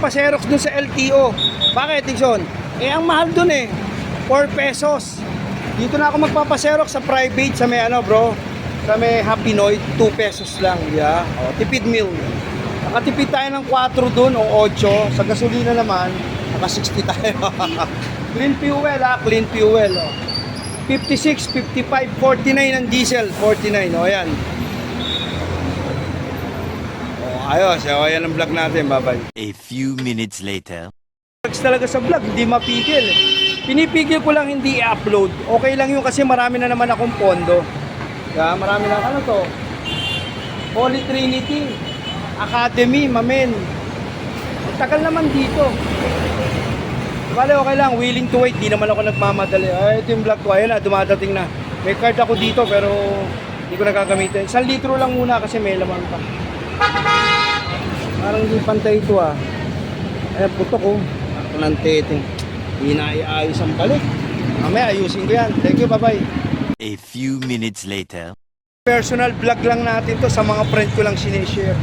magpa-xerox dun sa LTO. Bakit, Tixon? Eh, ang mahal dun eh. 4 pesos. Dito na ako magpapa-xerox sa private sa may ano, bro. Sa may Happy Noid, 2 pesos lang. Yeah. O, tipid meal. Nakatipid tayo ng 4 dun o 8. Sa gasolina naman, naka 60 tayo. clean fuel ha, clean fuel. Oh. 56, 55, 49 ang diesel. 49, o yan. Oh, ayos, o yan ang vlog natin, babay. A few minutes later. Vlogs talaga sa vlog, hindi mapigil. Pinipigil ko lang hindi i-upload. Okay lang yun kasi marami na naman akong pondo. Kaya marami na, ano to? Holy Trinity Academy, mamen. Tagal naman dito. Bale, okay lang, willing to wait, di naman ako nagmamadali. Ay, ito yung vlog ko, ayun na, dumadating na. May card ako dito pero hindi ko nagagamitin. Isang litro lang muna kasi may laman pa. Parang hindi pantay ito ah. Eh, puto ko. Ako ng teting. Hindi na iayos ang balik. Mamaya ayusin ko yan. Thank you, bye-bye. A few minutes later. Personal vlog lang natin to sa mga friend ko lang sinishare.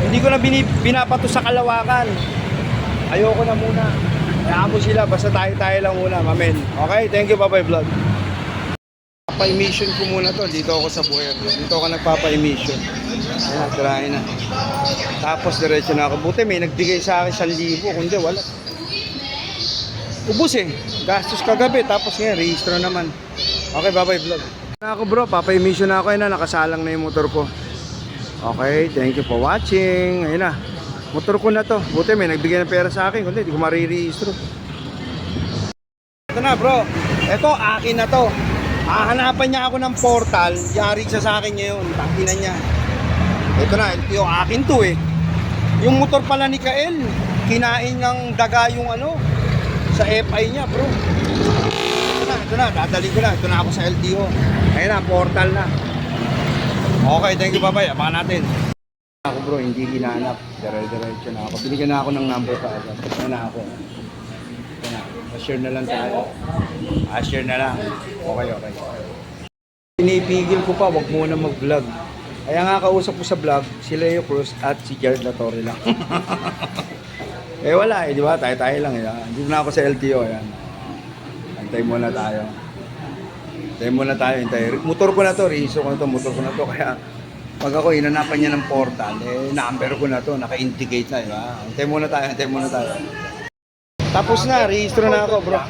Hindi ko na bini- binapato sa kalawakan. Ayoko na muna. Hayaan mo sila, basta tayo-tayo lang muna, mamen. Okay, thank you, bye-bye vlog. Papa-emission ko muna to. Dito ako sa buhay. Dito ako nagpapa-emission. Ayan, tirahin na. Tapos diretso na ako. Buti may nagbigay sa akin 1,000. Kundi wala. Ubus eh. Gastos kagabi. Tapos ngayon, rehistro naman. Okay, bye-bye vlog. Na ako bro, papa-emission na ako. Ayun na, nakasalang na yung motor ko. Okay, thank you for watching. Ayun na. Motor ko na to. Buti may nagbigay ng pera sa akin. Kundi, hindi ko marirehistro. Ito na bro. Ito, akin na to. Hahanapan niya ako ng portal. Yari siya sa akin ngayon. Takina niya. Ito na, LTO, akin to eh. Yung motor pala ni Kael, kinain ng daga yung ano, sa FI niya bro. Ito na, ito na, dadali ko na. Ito na ako sa LTO. Ayun na, portal na. Okay, thank you, bye-bye. Abangan natin. Ako bro, hindi ginanap. Dire-diretso na ako. Binigyan na ako ng number pa agad. Ito na ako. Ito na. Pa-share na lang tayo. Ah, share na lang. Okay, okay. Pinipigil ko pa, wag muna mag-vlog. Kaya nga kausap ko sa vlog, si Leo Cruz at si Jared Latorre lang. eh wala eh, di ba? Tayo-tayo lang. Eh. Hindi na ako sa LTO. Yan. Antay muna tayo. Antay muna tayo. Antay. Motor ko na to, riso ko na to, motor ko na to. Kaya pag ako inanapan niya ng portal, eh number ko na to, naka-indicate na. Di ba? Antay muna tayo, antay muna tayo. Tapos na, rehistro na ako bro.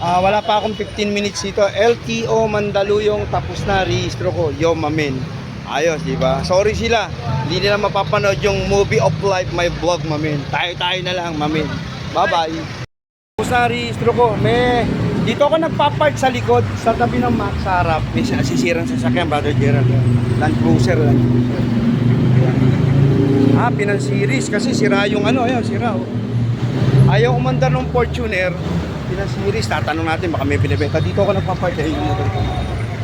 Ah, wala pa akong 15 minutes dito. LTO Mandaluyong tapos na rehistro ko. Yo, mamin. Ayos, di ba? Sorry sila. Hindi nila mapapanood yung movie of life, my vlog, mamin. Tayo-tayo na lang, mamin. Bye-bye. Na rehistro ko. May dito ako nagpa-park sa likod, sa tabi ng Max sa harap. May nasisirang sasakyan, Brother Gerald. Land Cruiser, Land Cruiser. Ah, pinansiris kasi sira yung ano, ayun, sira. Oh. Ayaw umandar ng Fortuner, pinasiris, tatanong natin, baka may pinibenta. Dito ako nagpapark, eh, yung motor ko.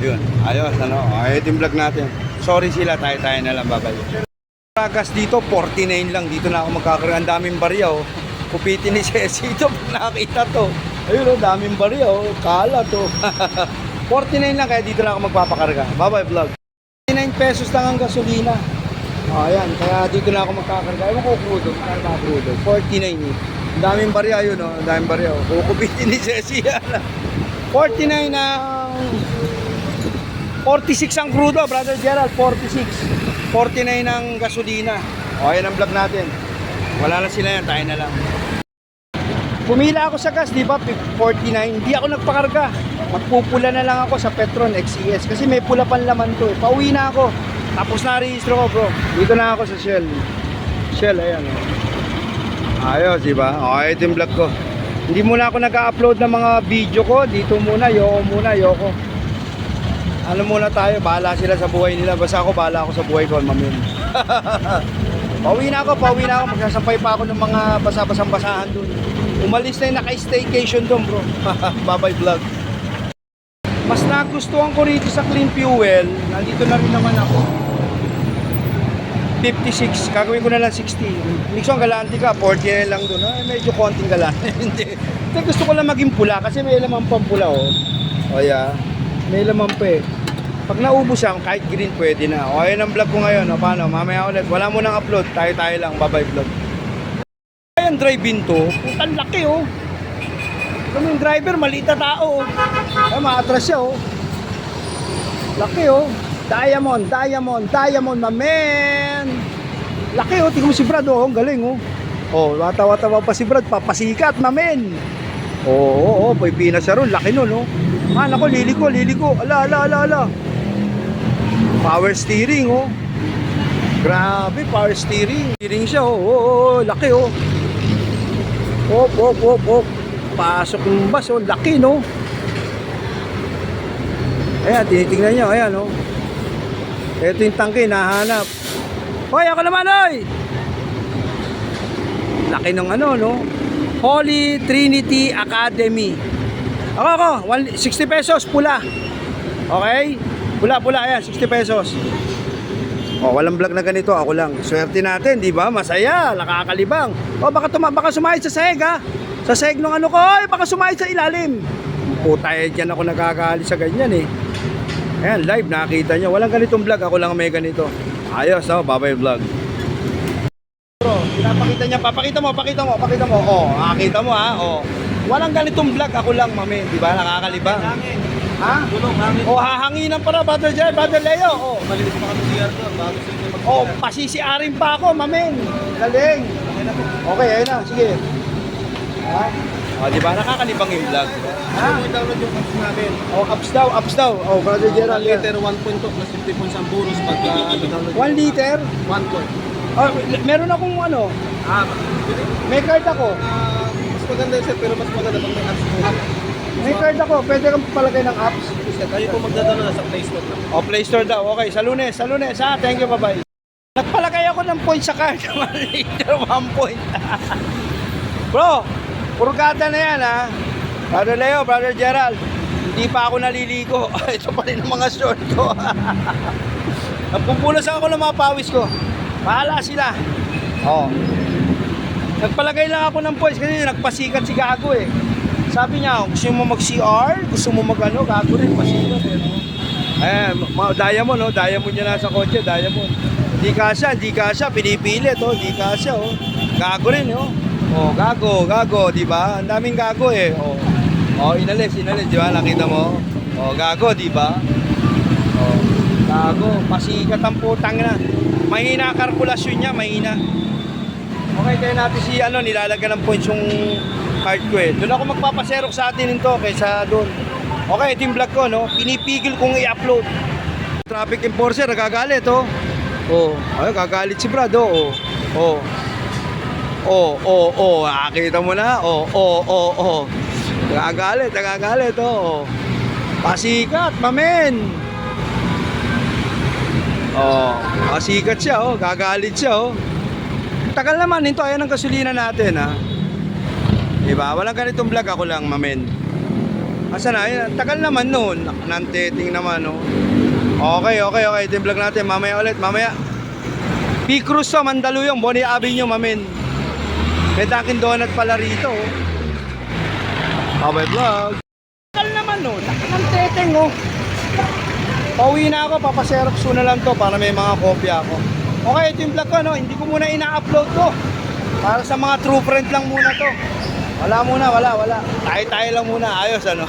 Yun, ayos, ano, ayos yung vlog natin. Sorry sila, tayo-tayo na lang, babay. Ragas dito, 49 lang, dito na ako magkakaroon. Ang daming barya, oh. Kupitin ni Ceci ito, pag nakakita to. Ayun, oh, daming barya, oh. Kala to. 49 lang, kaya dito na ako magpapakarga. Bye-bye, vlog. 49 pesos lang ang gasolina. Oh, ayan, kaya dito na ako magkakarga. Ewan ko krudo, kaya ba krudo? 49 eh. Ang daming barya yun, oh. Ang daming barya, oh. Kukupitin ni Ceci yan. 49 ang... 46 ang crudo, brother Gerald. 46. 49 ang gasolina. O, ayan ang vlog natin. Wala na sila yan, tayo na lang. Pumila ako sa gas, di ba? 49. Hindi ako nagpakarga. Magpupula na lang ako sa Petron XES kasi may pula pan laman to. Eh. Pauwi na ako. Tapos na rehistro ko, bro. Dito na ako sa Shell. Shell, ayan. Ayos, di ba? Okay, ito yung vlog ko. Hindi muna ako nag-upload ng mga video ko. Dito muna, yoko muna, yoko. Ano muna tayo, bahala sila sa buhay nila. Basta ako, bahala ako sa buhay ko, mamin. pauwi na ako, pauwi na ako. Magsasampay pa ako ng mga basa-basang basahan dun. Umalis na yung naka-staycation dun, bro. Bye-bye vlog. Mas nagustuhan ko rito sa Clean Fuel. Nandito na rin naman ako. 56. Gagawin ko na lang 60. Minsan galante ka, 40 lang doon. Ay, medyo konting galante. Hindi. Gusto ko lang maging pula kasi may laman pang pula, oh. O, yeah. May laman pa eh. Pag naubos yan, kahit green pwede na. O, ayun ang vlog ko ngayon. O, paano? Mamaya ulit. Wala mo nang upload. Tayo-tayo lang. Bye-bye vlog. Diamond drive-in to. Putang laki oh. Ito yung driver, maliit na tao oh. Ay, maatras siya oh. Laki oh. Diamond, diamond, diamond, my man. Laki oh, tingnan mo si Brad oh, ang galing oh. Oh, watawa-tawa pa si Brad, papasikat, my man. Oo, oo, oo, may pinas siya ron, laki nun oh. Man, ako, liliko, liliko. Ala, ala, ala, ala. Power steering oh. Grabe, power steering. Steering siya oh, oo, oo, laki oh. Op, op, op, op. Pasok yung bus oh, laki no. Ayan, tinitingnan nyo, ayan oh. Ito yung tangke, nahanap. Hoy, ako naman, hoy! Laki ng ano, no? Holy Trinity Academy. Ako, ako, one- 60 pesos, pula. Okay? Pula, pula, ayan, 60 pesos. Oh, walang vlog na ganito, ako lang. Swerte natin, di ba? Masaya, nakakalibang. Oh, baka, tuma baka sumahit sa sahig, ha? Sa sahig ng ano ko, oy, baka sumahit sa ilalim. Puta, eh, dyan ako nagkakali sa ganyan, eh. Ayan, live, nakita nyo. Walang ganitong vlog, ako lang may ganito. Ayos, oh, babay vlog. Bro, pinapakita niya, papakita mo, pakita mo, pakita mo. Oh, nakakita mo ha. Oh. Walang ganitong vlog, ako lang, mami, 'di ba? Nakakalibang. Ha? Tulong, hangin. Oh, hahanginan para Brother Jay, Brother Leo. Oh. Malinis pa kami CR doon bago sila mag Oh, pasisiarin pa ako, mamin. Galing. Okay, ayun na, sige. Ha? Oh, 'di ba? Nakakalibang yung vlog. Ha? Ano yung download yung apps namin? Oh, ups daw, ups daw. Oh, Brother Gerald. 1 liter 1.2 plus 50 points ang buros pag uh, ano download. 1 liter. 1 point. Oh, meron akong ano, Ah, may card ako. ah, mas maganda yun sir pero mas maganda pag may apps po. May card ako, pwede kang palagay ng apps. Kayo po magdadala sa Play Store lang. O, Play Store daw. Okay, sa lunes, sa lunes. Ha, thank you, bye-bye. Nagpalagay ako ng point sa card. 1 liter, 1 point. Bro, purgada na yan, ha? Brother Leo, Brother Gerald, hindi pa ako naliligo. Ito pa rin ang mga short ko. Nagpupulas ako ng mga pawis ko. Bahala sila. Oh. Nagpalagay lang ako ng points kasi nagpasikat si Gago eh. Sabi niya, gusto mo mag-CR? Gusto mo mag-ano? Gago rin, pasikat eh. no? Eh, ma- diamond, no? Diamond niya nasa kotse, diamond. Di kasya, di kasya, pinipilit, oh. Di kasya, oh. Gago rin, oh. Oh, gago, gago, di ba? Ang daming gago eh, oh. Oh, inalis, inalis, di ba? Nakita mo? Oh, gago, di ba? Oh, gago, pasikat ang putang na. Mahina ang kalkulasyon niya, mahina. Okay, kaya natin si ano, nilalagyan ng points yung card ko eh. Doon ako magpapaserok sa atin nito kaysa doon. Okay, ito yung vlog ko, no? Pinipigil kong i-upload. Traffic enforcer, nagagalit, oh. Oh, ay, gagalit si Brad, oh. Oh. Oh, oh, oh, nakakita mo na? Oh, oh, oh, oh. Nagagalit, nagagalit, oh. Pasikat, mamen. Oh, pasikat siya, oh. Gagalit siya, oh. Tagal naman, hinto ayan ang gasolina natin, ha. Diba? Walang ganitong vlog ako lang, mamen. Asa na? Ayan, Tagal naman noon. Nanteting naman, no. Okay, okay, okay. Ito yung vlog natin. Mamaya ulit, mamaya. P. Cruz to, Mandaluyong, Bonnie Avenue, mamen. May Dunkin' Donut pala rito, oh. Bye vlog. Tagal naman, no. Nanteteng, oh. Pauwi na ako, papaserox ko na lang to para may mga kopya ako. Okay, ito yung vlog ko, no? Hindi ko muna ina-upload to. Para sa mga true friend lang muna to. Wala muna, wala, wala. Tayo-tayo lang muna, ayos ano.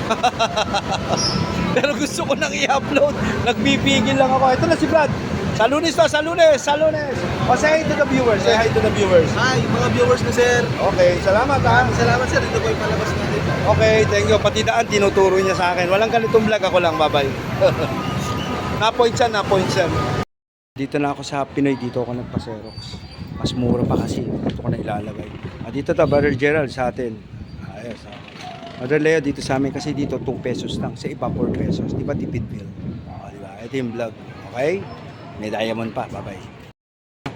Pero gusto ko nang i-upload. Nagbibigil lang ako. Ito na si Brad. Sa lunes to, sa lunes, sa lunes. O say hi to the viewers, say hi to the viewers. Hi, mga viewers na sir. Okay, salamat ha. Salamat sir, ito po yung palabas natin. Okay, thank you. Pati daan, tinuturo niya sa akin. Walang ganitong vlog ako lang, bye-bye. na-point siya, na-point siya. Dito na ako sa Pinoy, dito ako nagpa-Xerox. Mas mura pa kasi, dito ko na ilalagay. Ah, dito ta, Brother Gerald sa atin. Ayos ha. Brother Leo, dito sa amin kasi dito 2 pesos lang. Sa iba 4 pesos. Di ba tipid bill? O, di ba? Ito yung vlog. Okay? May diamond pa. Bye-bye.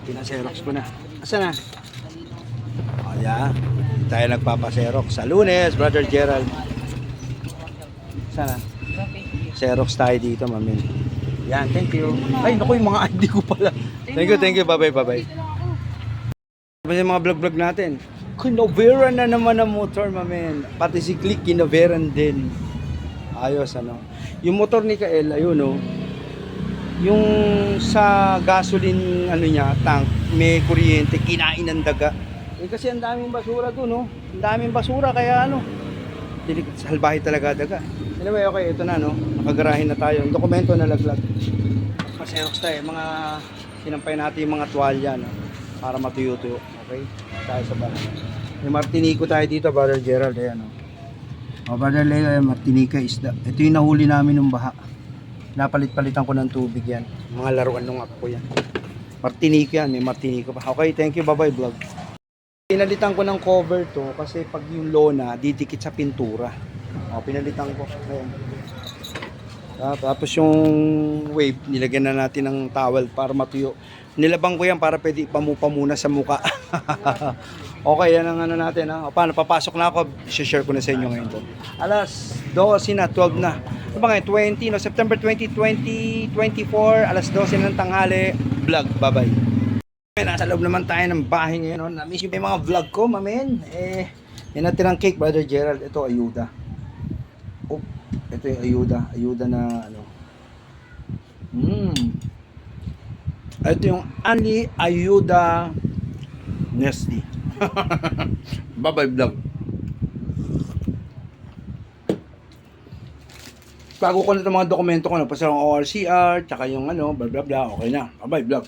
Pina-Xerox ko na. Asa na? O, yeah. Hindi tayo nagpapa-Xerox. Sa lunes, Brother Gerald. Sana? Xerox tayo dito, mamin. Yan, thank you. Ay, naku, yung mga ID ko pala. Thank you, thank you. Bye-bye, bye-bye. Ano yung mga vlog-vlog natin? Kinoveran na naman ang motor, mamin. Pati si Click, kinoveran din. Ayos, ano. Yung motor ni Kael, ayun, oh. Yung sa gasoline, ano niya, tank, may kuryente, kinain ng daga. Eh kasi ang daming basura doon, no? Ang daming basura, kaya ano, dilig, salbahe talaga daga. Anyway, okay, ito na, no? Nakagarahin na tayo. Ang dokumento na laglag. Maserox tayo, mga sinampay natin yung mga tuwalya, no? Para matuyo-tuyo. Okay? Tayo sa bahay. May Martinico tayo dito, Brother Gerald. Ayan, no? O, Brother Leo, ayan, Martinica isda. Ito yung nahuli namin ng baha. Napalit-palitan ko ng tubig yan. Mga laruan ng ako yan. Martinico yan, may Martinico pa. Okay, thank you, bye-bye vlog. Pinalitan ko ng cover to kasi pag yung lona, didikit sa pintura. O, pinalitan ko. Ayan. Tapos yung wave, nilagyan na natin ng towel para matuyo. Nilabang ko yan para pwede ipamupa muna sa muka. okay, yan ang ano natin. Ha? O, paano, papasok na ako. share ko na sa inyo ngayon to. Alas 12 na, 12 na. Ano ba ngayon? 20, no? September 20, 2024, alas 12 ng tanghali. Vlog, bye-bye. Eh, Nasa loob naman tayo ng bahay ngayon. No? Na-miss yung mga vlog ko, mamen. Eh, yan natin ang cake, Brother Gerald. Ito, ayuda. Oh, ito yung ayuda. Ayuda na ano. Mm. Ito yung Ali Ayuda Nesty. Bye-bye vlog. Bago ko na itong mga dokumento ko, napasa ang ORCR, tsaka yung ano, blah blah blah, okay na. Bye-bye vlog.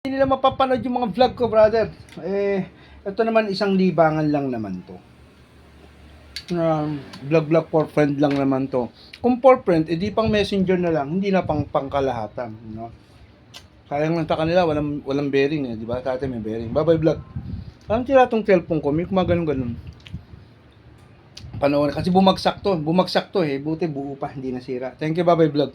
Hindi nila mapapanood yung mga vlog ko, brother. Eh, ito naman isang libangan lang naman to. Um, vlog vlog for friend lang naman to. Kung for friend, edi pang messenger na lang, hindi na pang pangkalahatan, no? Kaya lang sa kanila, walang, walang bearing eh, di ba? Dati may bearing. Bye-bye vlog. Parang tira tong cellphone ko, may kumaganon-ganon. Panoorin, kasi bumagsak to, bumagsak to eh, buti buo pa, hindi nasira. Thank you, bye-bye vlog.